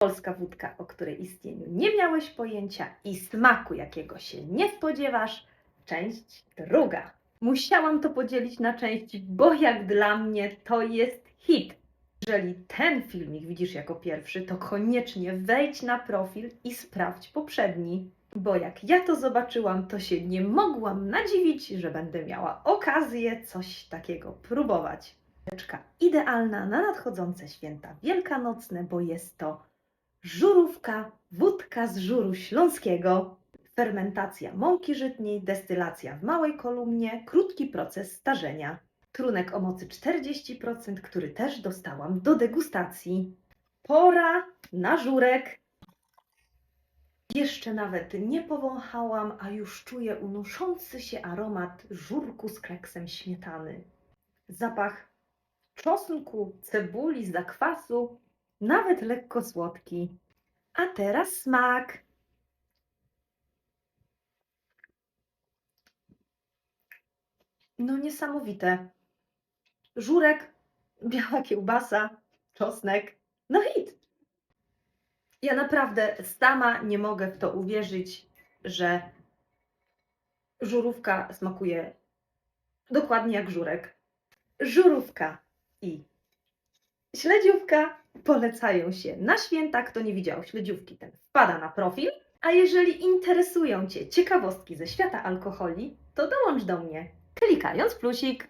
Polska wódka, o której istnieniu nie miałeś pojęcia i smaku, jakiego się nie spodziewasz. Część druga. Musiałam to podzielić na części, bo jak dla mnie to jest hit. Jeżeli ten filmik widzisz jako pierwszy, to koniecznie wejdź na profil i sprawdź poprzedni. Bo jak ja to zobaczyłam, to się nie mogłam nadziwić, że będę miała okazję coś takiego próbować. Idealna na nadchodzące święta wielkanocne, bo jest to żurówka, wódka z żuru śląskiego, fermentacja mąki żytniej, destylacja w małej kolumnie, krótki proces starzenia. Trunek o mocy 40%, który też dostałam do degustacji. Pora na żurek. Jeszcze nawet nie powąchałam, a już czuję unoszący się aromat żurku z kleksem śmietany. Zapach czosnku, cebuli, zakwasu, nawet lekko słodki. A teraz smak. No niesamowite. Żurek, biała kiełbasa, czosnek. No hit. Ja naprawdę sama nie mogę w to uwierzyć, że żurówka smakuje dokładnie jak żurek. Żurówka i śledziówka polecają się na święta. Kto nie widział śledziówki, ten wpada na profil. A jeżeli interesują Cię ciekawostki ze świata alkoholi, to dołącz do mnie, klikając plusik.